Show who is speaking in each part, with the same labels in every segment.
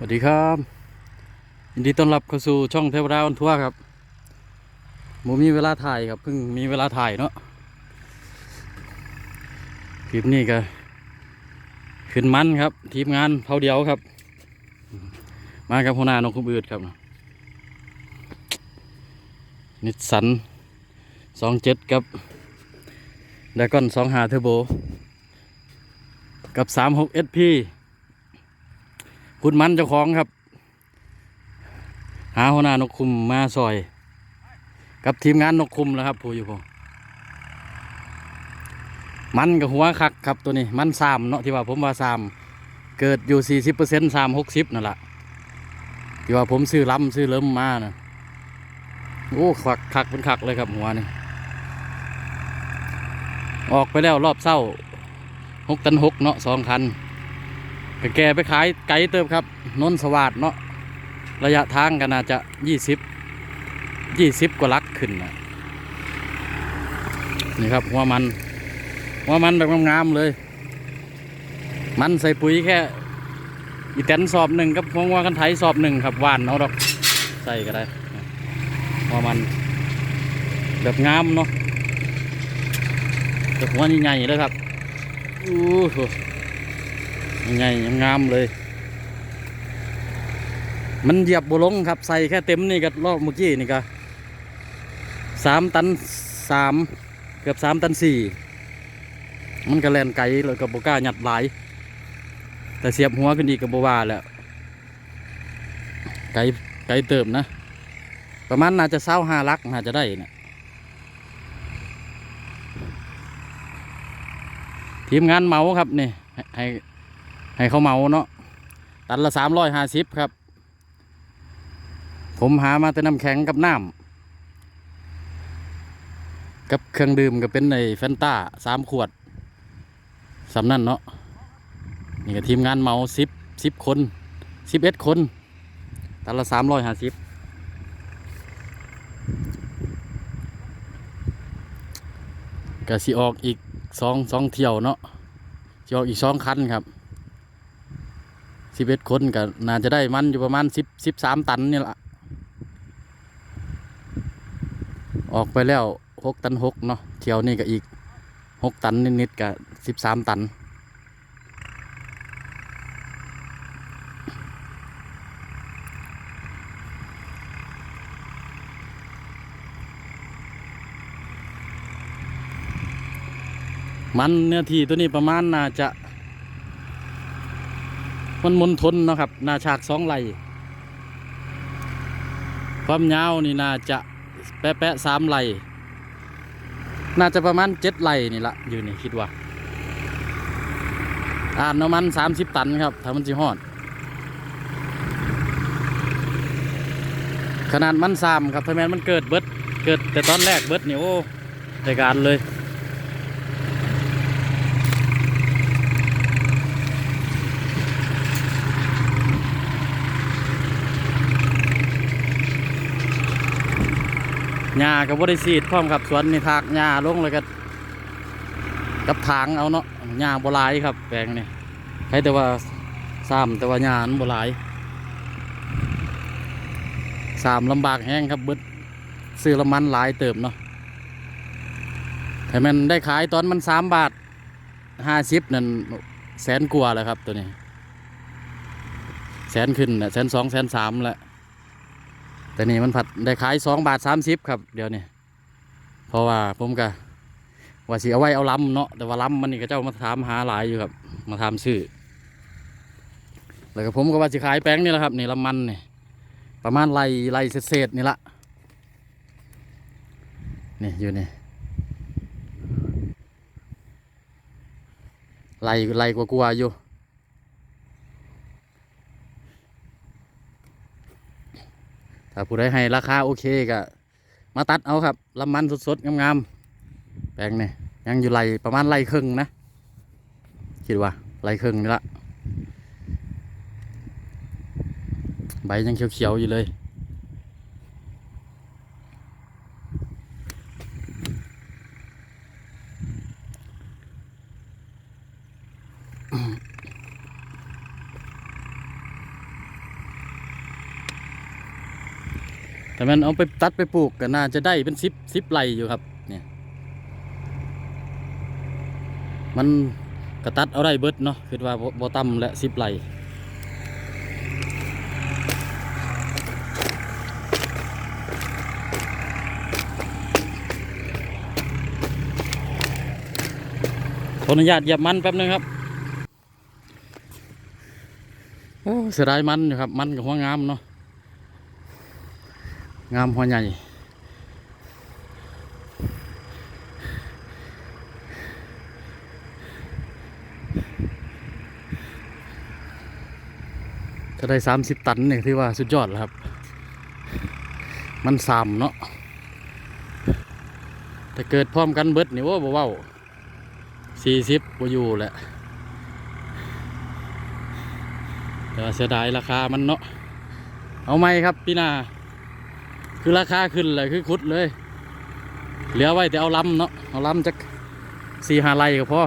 Speaker 1: สวัสดีครับยินดีต้อนรับเข้าสู่ช่องเทวดาออนทั่วครับหมูมีเวลาถ่ายครับเพิ่งมีเวลาถ่ายเนาะคลิปนี้ก็ขึ้นมันครับ ทีมงานเผาเดียวครับ มากับหัวหน้านกคุมอืดครับนิสสันสองเจ็ดกับดากอนสองหาเทอร์โบ กับสามหกเอสพี คุณมันเจ้าของครับ หาหัวหน้านกคุมมาซอย กับทีมงานนกคุมแล้วครับผู้อยู่พอมันกับหัวคักครับตัวนี้มันสามเนาะที่ว่าผมว่าสามเกิดอยู่สี่สิบเปอร์เซ็นต์สามหกสิบนั่นแหละที่ว่าผมซื้อล้ำซื้อเลิ่มมานะโอ้คักคักเป็นคักเลยครับหัวนี่ออกไปแล้วรอบเศร้าหกตันหกเนาะสองคัน ก็แกไปขายไกลเติมครับนนท์สวัสดเนาะระยะทางก็น่าจะยี่สิบยี่สิบกว่าลักขึ้นนะนี่ครับหัวมัน หัวมันแบบงามๆเลย มันใส่ปุ๋ยแค่ อีแตนสอบหนึ่งกับหัวงัวกันไถสอบหนึ่งครับหวานเอาดอกใส่ก็ได้หัวมันแบบงามเนาะแต่หัวนี่ใหญ่เลยครับอู้ ใหญ่งามเลย มันเหยียบบุลงครับใส่แค่เต็มนี่ก็รอบเมื่อกี้นี่ก็สามตันสามเกือบสามตันสี่มันก็แลนไกลเลยกับบก้าหยัดหลาย แต่เสียบหัวขึ้นอีกกับบวาแล้วไกลไกลเติมนะ ประมาณน่าจะเศร้าห้าลักน่าจะได้เนี่ยทีมงานเมาครับนี่ให้ ให้เขาเมาเนาะตันละสามร้อยห้าสิบครับ ผมหามาแต่น้ำแข็งกับน้ำกับเครื่องดื่มก็เป็นในแฟนต้าสามขวดสำนั่นเนาะนี่ก็ทีมงานเมาสิบสิบคนสิบเอ็ดคนตันละสามร้อยห้าสิบก็สิออกอีกสองสองเที่ยวเนาะสิออกอีกสองคันครับ สิบเอ็ดคนก็น่าจะได้มันอยู่ประมาณสิบสิบสามตันนี่แหละออกไปแล้วหกตันหกเนาะเที่ยวนี่ก็อีกหกตันนิดๆกับสิบสามตันมันเนื้อที่ตัวนี้ประมาณน่าจะ มันมนทนนะครับหนาฉากสองไหลความยาวนี่น่าจะแปะแปะสามไหลน่าจะประมาณเจ็ดไหลนี่ละอยู่นี่คิดว่าอ่านน้ำมันสามสิบตันครับถ้ามันสิฮอด ขนาดมันสามครับถ้าแมนมันเกิดเบิดเกิดแต่ตอนแรกเบิดนี่โอ้ได้การเลย หญ้ากับบริสีดพร้อมกับสวนนี่ทากหญ้าลงเลยก็กับถางเอาเนาะหญ้าบหลายครับแปลงนี่ใครแต่ว่าซ้ำแต่ว่าหญ้ามันบหลายสามลำบากแห้งครับบิดซื้อละมันหลายเติมเนาะแต่มันได้ขายตอนมันสามบาทห้าสิบนั่นแสนกว่าแล้วครับตัวนี้ แสนขึ้นนะแสนสองแสนสามแล้ว แต่นี่มันผัดได้ขายสองบาทสามสิบครับเดี๋ยวนี้เพราะว่าผมก็ว่าสิเอาไว้เอาล้ำเนาะแต่ว่าล้ำมันนี่ก็เจ้ามาถามหาหลายอยู่ครับ มาทำซื้อแล้วก็ผมก็ว่าสิขายแป้งนี่แหละครับนี่ลำมันนี่ประมาณไรไรเศษนี่ละนี่อยู่นี่ไรไรกว่าๆอยู่ ถ้าผู้ใดให้ราคาโอเคก็มาตัดเอาครับลำมันสดๆงามๆแปลงนี่ยังอยู่ไรประมาณไรครึ่งนะ คิดว่าไรครึ่งนี่ละใบยังเขียวๆอยู่เลย แต่มันเอาไปตัดไปปลูกก็น่าจะได้เป็นสิบสิบไร่อยู่ครับ เนี่ย มันกระตัดเอาได้เบิดเนาะคือว่าบ่ต่ำและสิบไร่ขออนุญาตเหยียบมันแป๊บนึงครับ โอ้เสียดายมันอยู่ครับ มันกับหัวงามเนาะ งามหัวใหญ่ถ้าได้สามสิบตันเนี่ยที่ว่าสุดยอดแล้วครับ มันสามเนาะแต่เกิดพร้อมกันเบิดนี่ว่าบ่เว้าสี่สิบบ่อยู่แหละแต่เสียดายราคามันเนาะเอาไหมครับพี่นา คือราคาขึ้นเลยคือคุดเลย เหลือไว้แต่เอาลำเนาะเอาลำจักสี่หาไร่ก็พอ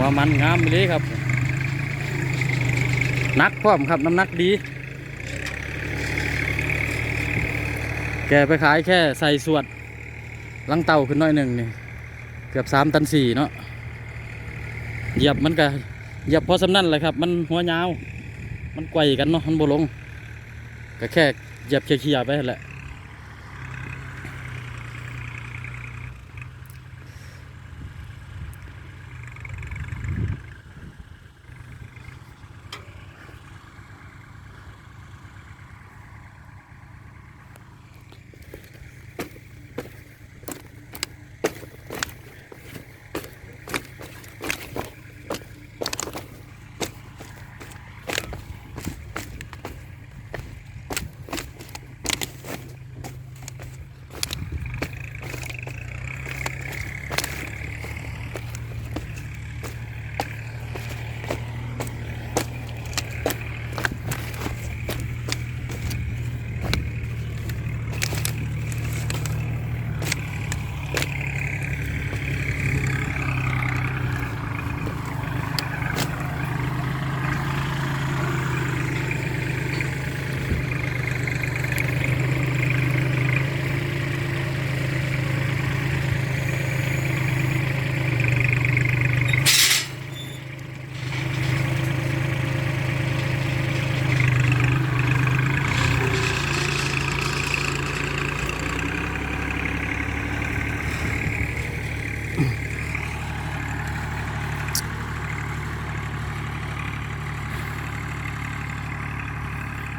Speaker 1: ว่ามันงามเลยครับนักพร้อมครับน้ำหนักดี แกไปขายแค่ใส่สวดลังเต่าขึ้นน้อยหนึ่งนี่ เกือบสามตันสี่เนาะเหยียบมันก็เหยียบพอสำนั่นเลยครับ มันหัวยาว มันไกวกันเนาะมันโบลง ก็แค่เหยียบเคลียร์ๆไปแหละ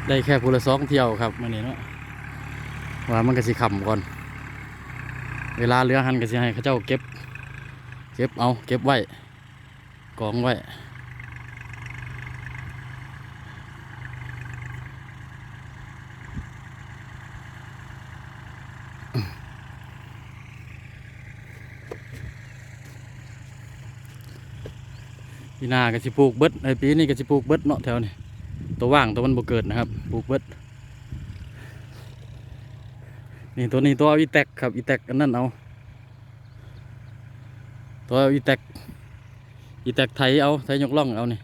Speaker 1: ได้แค่พูละสองเที่ยวครับมื่อนี้เนาะว่ามันก็สิขำก่อน เวลาเรือหันก็สิให้เขาเจ้าเก็บ เก็บเอาเก็บไว้กองไว้ปีหน้าก็สิปลูกเบิดไอ้ปีนี้ก็สิปลูกเบิดเนาะแถวนี้ ตัวว่างตัวมันบกเกิดนะครับปลูกเบิดนี่ตัวนี้ตัวอีแตกครับอีแตกอันนั้นเอา ตัวอีแตกอีแตกไทยเอาไทยยกล่องเอานี่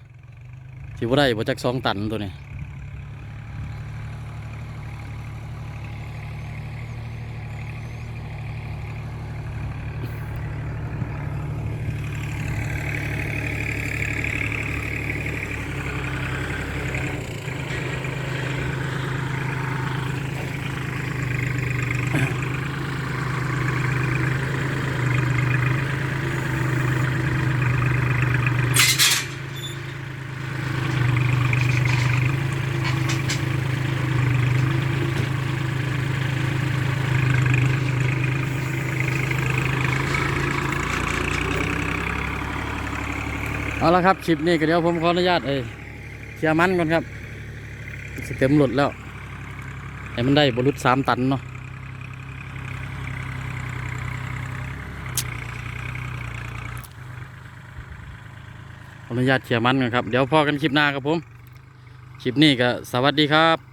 Speaker 1: สิบ่ได้บ่จักสองตันตัวนี้ ละครับคลิปนี้ก็เดี๋ยวผมขออนุญาตเอ้ยเคลียร์มันก่อนครับสเต็มรถแล้วให้มันได้บรุษสามตันเนาะขออนุญาตเคลียร์มันก่อนครับ เดี๋ยวพอกันคลิปหน้าครับผม คลิปนี้ก็สวัสดีครับ